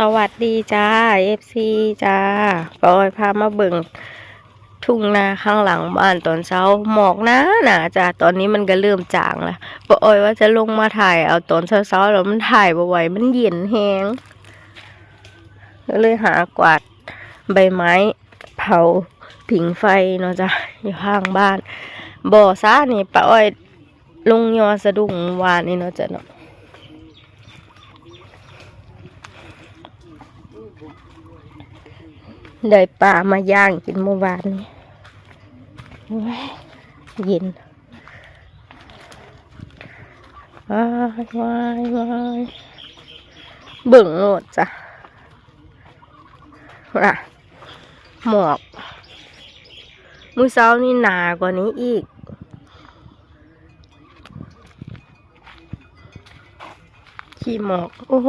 สวัสดีจ้า FC จ้าปอยพามาเบิ่งทุ่งนาข้างหลังบ้านตอนเช้าหมอกนาหนาจ้าตอนนี้มันก็เริ่มจางแล้วปอยว่าจะลงมาถ่ายเอาตอนเช้าๆแล้วมันถ่ายบ่ไหวมันเย็นแฮงก็เลยหากวาดใบไม้ เผาผิงไฟเนาะจ้ะอยู่ข้างบ้าน บ่อซ่านี่ปาอ้อยลงยอสะดุ้งวานนี่เนาะจ้ะเนาะ ได้ปลามาย่างกินเมื่อวานนี้โอ้ยเย็นว้ายว้ายว้ายเบิ่งโลดจ้ะน่ะหมอกมือเช้านี่หนากว่านี้อีก ขี้หมอก โอ้โห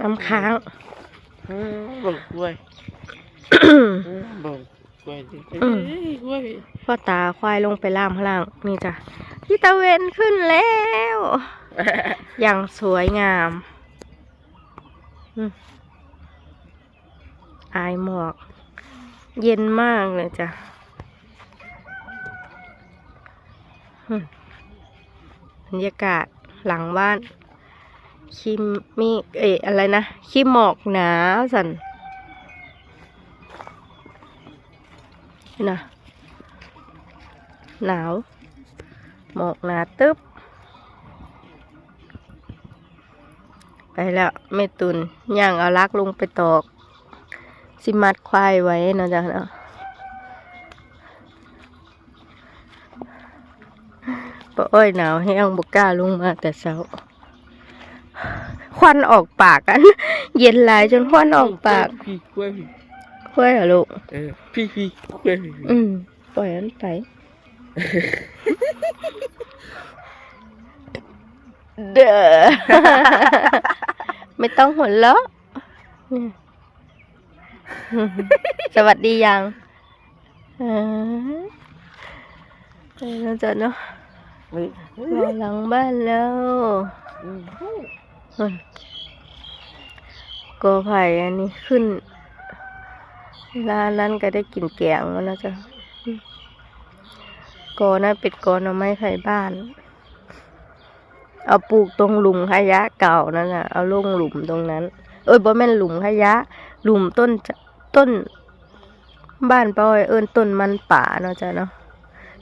น้ำค้าง บ่งกล้วยอืมบ่งกล้วยดิอืมเอ้ยกล้วยพ่อตาควายลงไปล่ามข้างล่างนี่จ้ะที่ตะเวนขึ้นแล้ว อย่างสวยงามอืมอายหมอก เย็นมากเลยจ้ะอืมบรรยากาศหลังบ้าน ขี้มีเอะอะไรนะขี้หมอกหนาสันนะหนาวหมอกหนาตึ๊บไปแล้วไม่ตุนย่างเอาลักลงไปตอกสิมัดควายไว้เนาะจ้ะเนาะปะอ้อยหนาวแห้อังบกล้าลงมาแต่เช้า ควันออกปากกัน เย็นหลายจนควันออกปากพี่กล้วยพี่ค่อยเหรอลูกเออพี่พี่กล้วยพี่อืมปล่อยมันไปเด้อไม่ต้องหัวเราะเนี่ยสวัสดียังเออไปแล้วจ้ะเนาะเฮ้ยรอหลังบ้านแล้วอืมอืม กอไผ่อันนี้ขึ้น ร้านนั้นก็ได้กลิ่นแกงแล้วนะจ๊ะกอนั้นเป็นกอหน่อไม้ไผ่บ้าน เอาปลูกตรงหลุมขยะเก่านั่นน่ะ เอาลงหลุมตรงนั้น เอ้ยบ่แม่นหลุมขยะ หลุมต้นต้น บ้านป้อยเอิ้นต้นมันป่าเนาะจ้ะเนาะ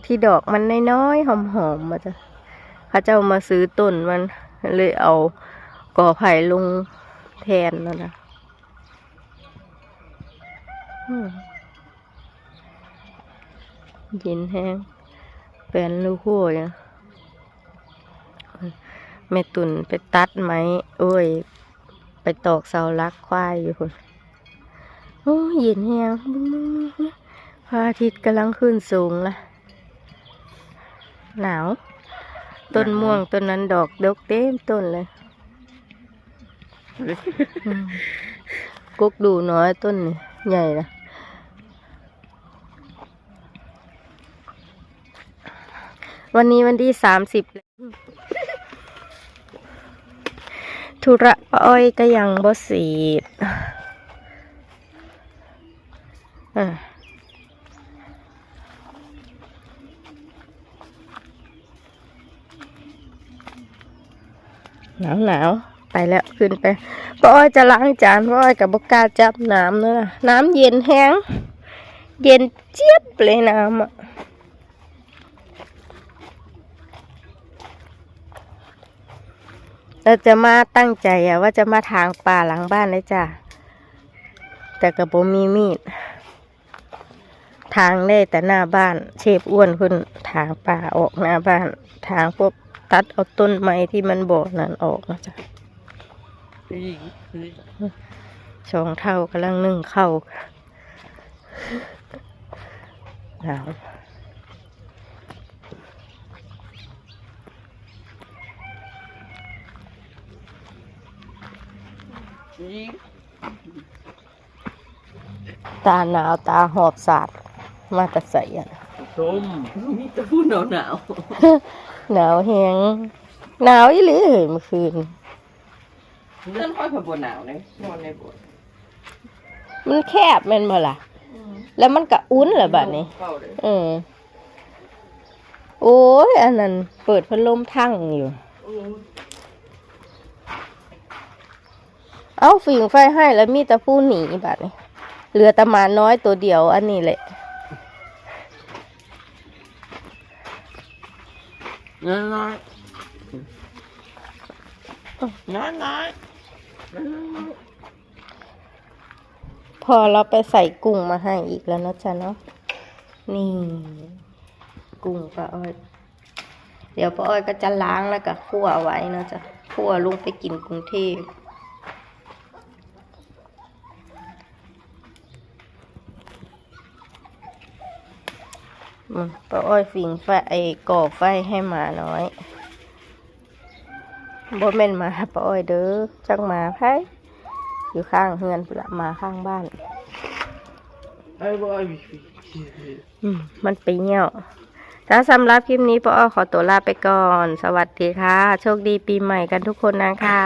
ที่ดอกมันน้อยๆหอมๆมาจ้ะเขาเจ้ามาซื้อต้นมันเลยเอา ก่อไผ่ลงแทนแล้วนะเย็นแห้งเป็นลูกโห้ยงแม่ตุ่นไปตัดไม้โอ้ย ไปตอกเสาลักควายอยู่คนโอ้ยเย็นแห้งพระอาทิตย์กำลังขึ้นสูงละหนาว ต้นม่วงต้นนั้นดอกดกเต็มต้นเลย กุกดูน้อยต้นนี่ใหญ่ละวันนี้วันที่สามสิบธุระอ้อยก็ยังบ่สีดอะหนาวหนาว ไปแล้วขึ้นไปป้าอ้อยจะล้างจานป้าอ้อยกับบกาจับน้ำเลยนะน้ำเย็นแห้ง เย็นเจี๊ยบเลยน้ำอะเราจะมาตั้งใจอะว่าจะมาทางป่าหลังบ้านเลยจ้ะแต่กระผมมีมีด ทางได้แต่หน้าบ้าน เชฟอ้วนขึ้นทางป่าออกหน้าบ้าน ทางพวกตัดเอาต้นไม้ที่มันโบกนั้นออกนะจ๊ะ สองเท่ากำลังนึ่งเข้าวหนาวยิงตาหนาวตาหอบสาดมาแต่ใส่อะชมมีแต่พูดหนาวหนาวหนาวแหงหนาวอีหลีเฮ้ยเมื่อคืน เรื่องค่อยผ่อนหนาวเลยนอนในโบสถ์มันแคบแม่นบ่ล่ะ แล้วมันก็อุ่นแหละบัดนี้เข้าเลยเออโอ้ย อันนั้นเปิดพัดลมทั้งอยู่เอาฝิ่งไฟให้แล้วมีแต่ผู้หนีบัดนี้เหลือแต่หมาน้อยตัวเดียวอันนี้แหละ น้อยน้อยน้อยน้อย พอเราไปใส่กุ้งมาให้อีกแล้วนะจ๊ะเนาะนี่ กุ้งป้าอ้อย เดี๋ยวป้าอ้อยก็จะล้างแล้วก็คั่วไว้เนาะจ๊ะคั่วลุงไปกินกรุงเทพป้าอ้อยฝิงไฟไอ้ก่อไฟให้หมาน้อย บ่แม่นหมาป้าอ้อยเด้อจักหมาไผอยู่ข้างเฮือนพุ่นละหมาข้างบ้านไอ้บอยอืมมันไปเหี่ยวถ้าสำหรับคลิปนี้ป้าอ้อขอตัวลาไปก่อน สวัสดีค่ะ โชคดีปีใหม่กันทุกคนนะคะ